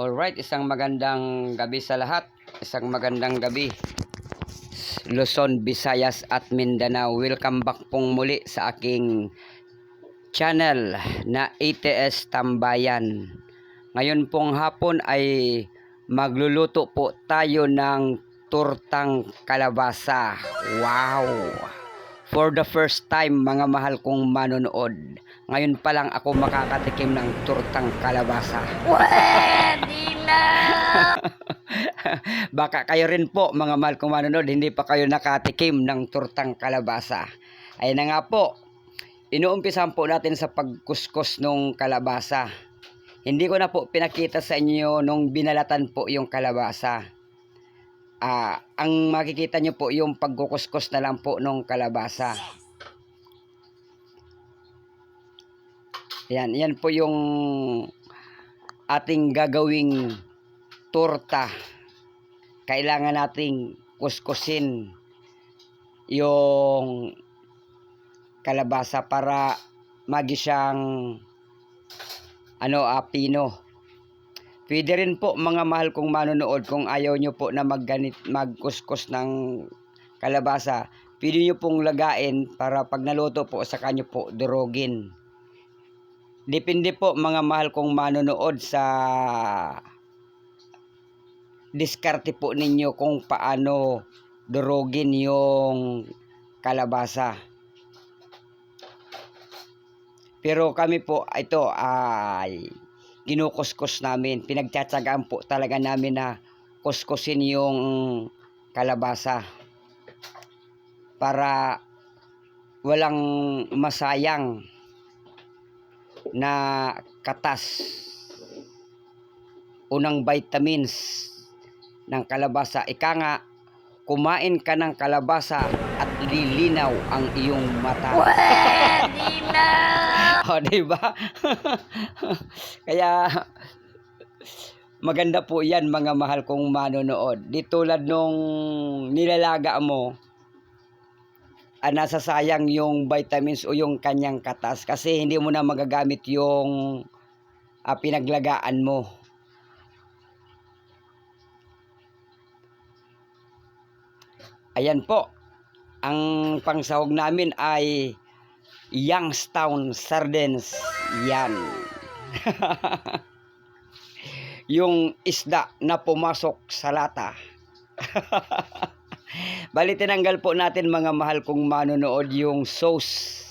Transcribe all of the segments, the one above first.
Alright, isang magandang gabi sa lahat. Isang magandang gabi. Luzon, Visayas at Mindanao. Welcome back pong muli sa aking channel na ATS Tambayan. Ngayon pong hapon ay magluluto po tayo ng turtang kalabasa. Wow! For the first time, mga mahal kong manonood, ngayon pa lang ako makakatikim ng turtang kalabasa. Pwede na! Baka kayo rin po, mga mahal kong manonood, hindi pa kayo nakatikim ng turtang kalabasa. Ayun na nga po, inuumpisan po natin sa pagkuskus ng kalabasa. Hindi ko na po pinakita sa inyo nung binalatan po yung kalabasa. Ah, ang makikita nyo po yung pagkukuskus na lang po ng kalabasa. Yan, yan po yung ating gagawing torta. Kailangan nating kuskusin yung kalabasa para magi siyang ano, ah, pino. Pwede rin po mga mahal kong manonood kung ayaw nyo po na magganit, magkuskus ng kalabasa. Pwede nyo pong lagain para pag naluto po sa kanyo po durogin. Depende po mga mahal kong manonood sa diskarte po ninyo kung paano durogin yung kalabasa. Pero kami po, ito ay kinukuskus namin. Pinagtsatsagaan po talaga namin na kuskusin yung kalabasa para walang masayang na katas unang vitamins ng kalabasa. Ika nga, kumain ka ng kalabasa at lilinaw ang iyong mata. Pwede na! O, di ba? Kaya maganda po 'yan mga mahal kong manonood. Di tulad nung nilalaga mo, ah, nasasayang yung vitamins o yung kanyang katas kasi hindi mo na magagamit yung ah, pinaglagaan mo. Ayan po. Ang pangsahog namin ay Youngstown Sardines. Yan. yung isda na pumasok sa lata. Bali tinanggal po natin mga mahal kong manonood yung sauce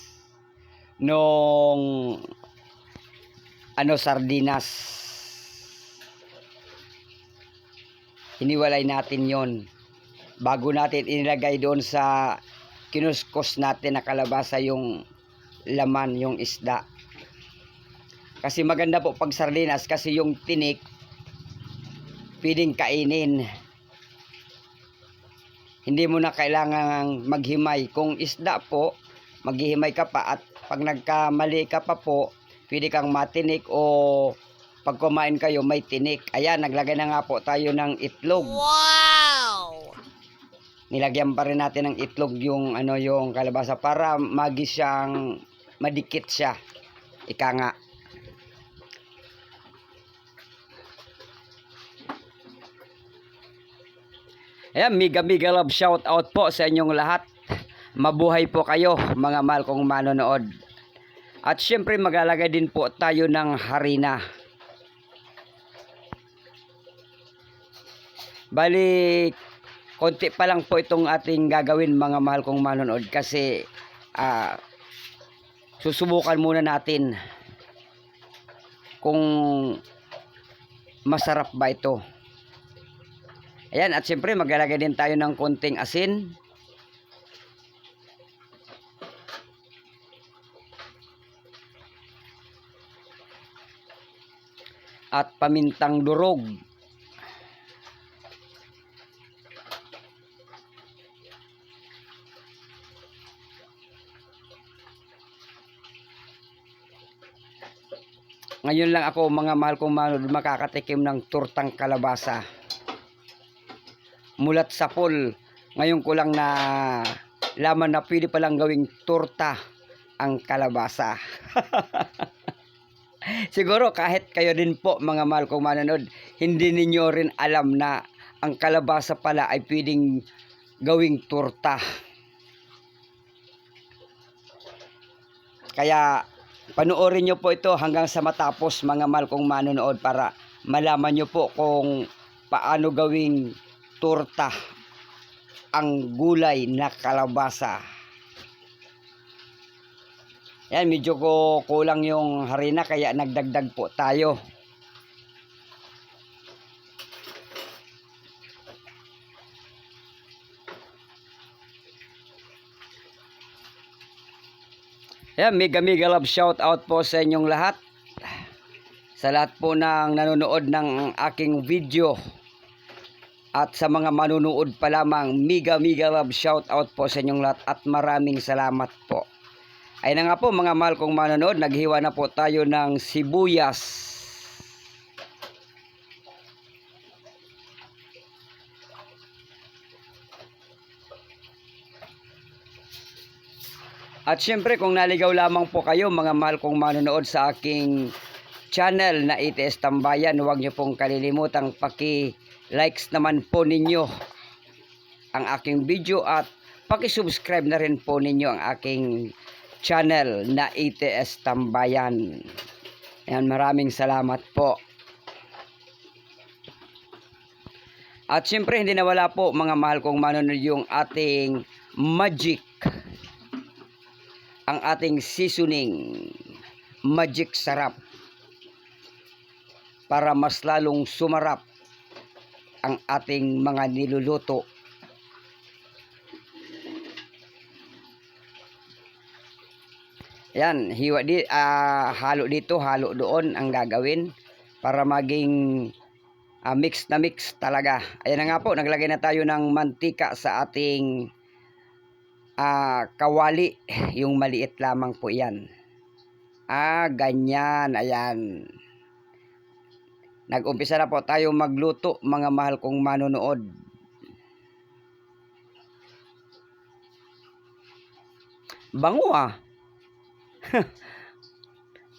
nung ano sardinas. Hiniwalay natin yon bago natin inilagay doon sa kinuskos natin na kalabasa yung laman, yung isda. Kasi maganda po pag sardinas kasi yung tinik pwedeng kainin. Hindi mo na kailangan maghimay. Kung isda po, maghihimay ka pa at pag nagkamali ka pa po, pwede kang matinik o pag kumain kayo may tinik. Ayan, naglagay na nga po tayo ng itlog. Wow! Nilagyan pa rin natin ng itlog yung ano yung kalabasa para magi siyang madikit siya ika nga Ayan, mega mega love shout out po sa inyong lahat. Mabuhay po kayo mga mahal kong manonood. At syempre maglalagay din po tayo ng harina. Bali, konti pa lang po itong ating gagawin mga mahal kong manonood kasi ah, susubukan muna natin kung masarap ba ito. Ayan, at siyempre maglalagay din tayo ng konting asin. At pamintang durog. Ngayon lang ako mga mahal kong manood makakatikim ng turtang kalabasa. Mulat sa pool, ngayon ko lang na laman na pwede palang gawing turta ang kalabasa. Siguro kahit kayo din po mga mahal kong manonood, hindi ninyo rin alam na ang kalabasa pala ay pwedeng gawing turta. Kaya panoorin nyo po ito hanggang sa matapos mga mahal kong manonood para malaman nyo po kung paano gawing turta ang gulay na kalabasa. Yan, medyo ko kulang yung harina kaya nagdagdag po tayo. Yan, mega mega love shout out po sa inyong lahat. Sa lahat po ng nanonood ng aking video. At sa mga manunood pa lamang, mega mega love shout out po sa inyong lahat at maraming salamat po. Ay na nga po mga mahal kong manonood, naghiwa na po tayo ng sibuyas. At syempre kung naligaw lamang po kayo mga mahal kong manonood sa aking channel na ITS Tambayan, huwag niyo pong kalilimutang paki-likes naman po ninyo ang aking video at paki-subscribe na rin po ninyo ang aking channel na ITS Tambayan. Ayan, maraming salamat po. At syempre hindi nawala po mga mahal kong manonood yung ating magic ang ating seasoning magic sarap para mas lalong sumarap ang ating mga niluluto. Yan, hiwa di ah, halo dito, halo doon ang gagawin para maging ah, mix na mix talaga. Ayan na nga po, naglagay na tayo ng mantika sa ating ah, kawali. Yung maliit lamang po yan. Ah, ganyan. Ayan. Nag-umpisa na po tayo magluto, mga mahal kong manonood. Bango ah.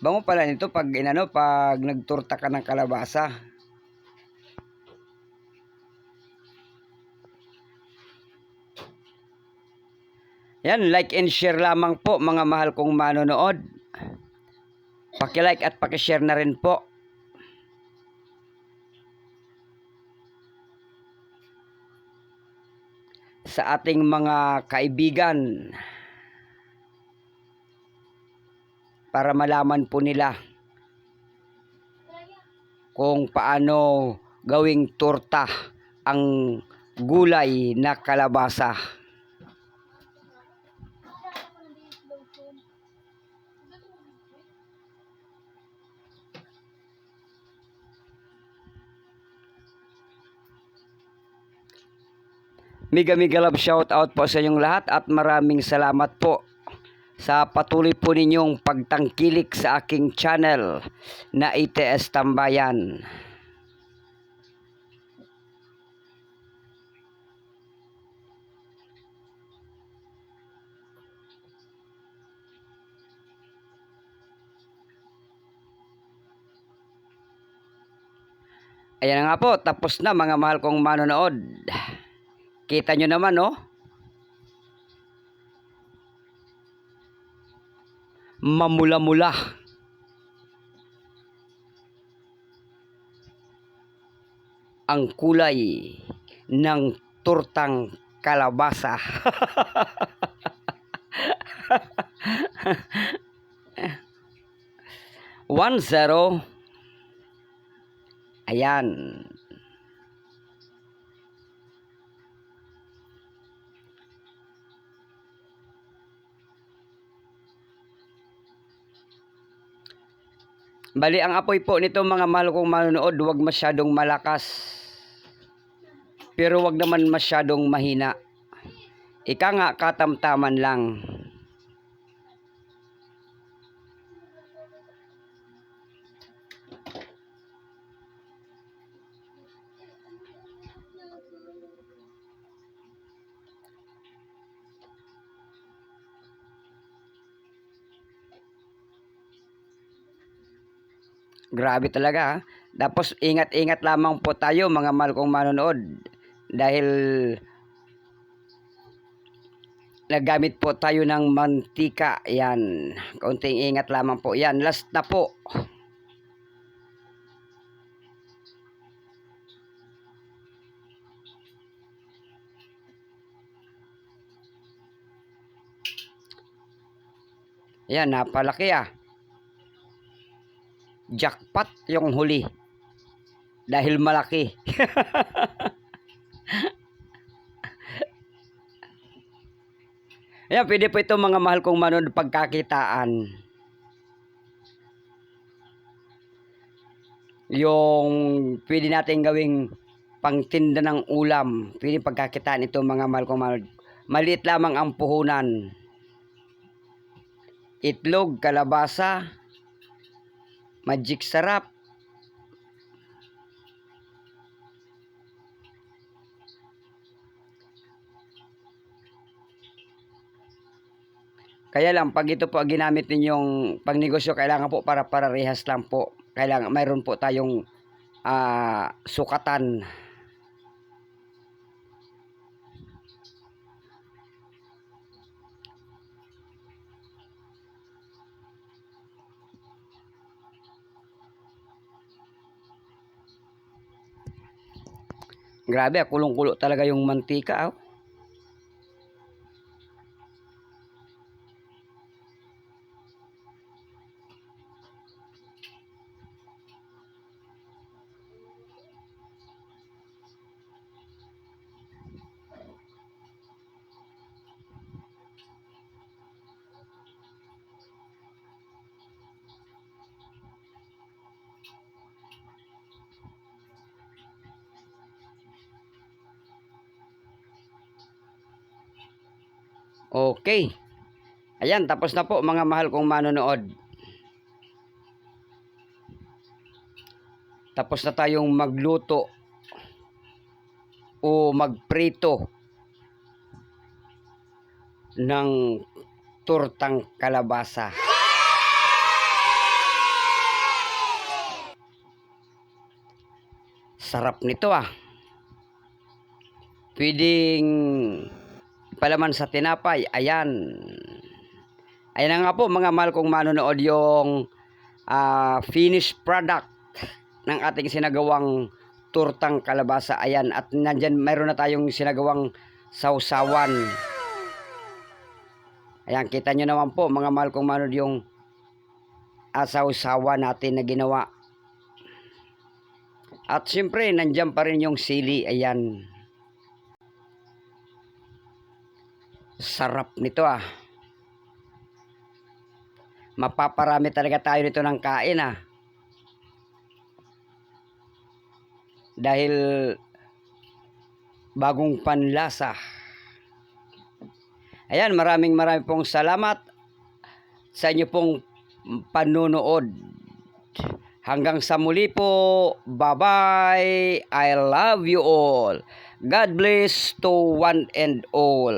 Bango pala nito pag inano, pag nagturta ka ng kalabasa. Yan, like and share lamang po mga mahal kong manonood. Paki-like at paki-share na rin po. Sa ating mga kaibigan. Para malaman po nila kung paano gawing torta ang gulay na kalabasa. Mega mega love shout out po sa inyong lahat at maraming salamat po sa patuloy po ninyong pagtangkilik sa aking channel na ITS Tambayan. Ayan na nga po, tapos na mga mahal kong manonood. Kita nyo naman, no? Mamula-mula. Ang kulay ng turtang kalabasa. One zero. Ayan. Bali, ang apoy po nito mga mahal kong manonood, huwag masyadong malakas. Pero huwag naman masyadong mahina. Ika nga, katamtaman lang. Grabe talaga. Tapos ingat-ingat lamang po tayo mga mahal kong manonood. Dahil nagamit po tayo ng mantika. Yan. Kaunting ingat lamang po. Yan. Last na po. Yan, napalaki ah. Jackpot yung huli. Dahil malaki. Ayan, pwede po ito mga mahal kong manood pagkakitaan. Yung pwede natin gawing pangtinda ng ulam. Pwede pagkakitaan ito mga mahal kong manood. Maliit lamang ang puhunan. Itlog, kalabasa, magic sarap, Kaya lang, pag ito po ginamit ninyong pangnegosyo, kailangan po para parehas lang po. Kailangan, mayroon po tayong ah, sukatan. Grabe, kulong-kulo talaga yung mantika. Oh. Okay. Ayan, tapos na po mga mahal kong manonood. Tapos na tayong magluto o magprito ng turtang kalabasa. Sarap nito ah. Pwedeng palaman sa tinapay. Ayan. Ayan nga po mga mahal kong manonood yung ah, finished product ng ating sinagawang turtang kalabasa. Ayan. At nandyan mayroon na tayong sinagawang sausawan. Ayan. Kita nyo naman po mga mahal kong manonood yung ah, sausawan natin na ginawa. At siyempre, nandyan pa rin yung sili. Ayan. Sarap nito ah. Mapaparami talaga tayo nito ng kain ah. Dahil bagong panlasa. Ayan, maraming maraming pong salamat sa inyo pong panunood. Hanggang sa muli po. Bye-bye. I love you all. God bless to one and all.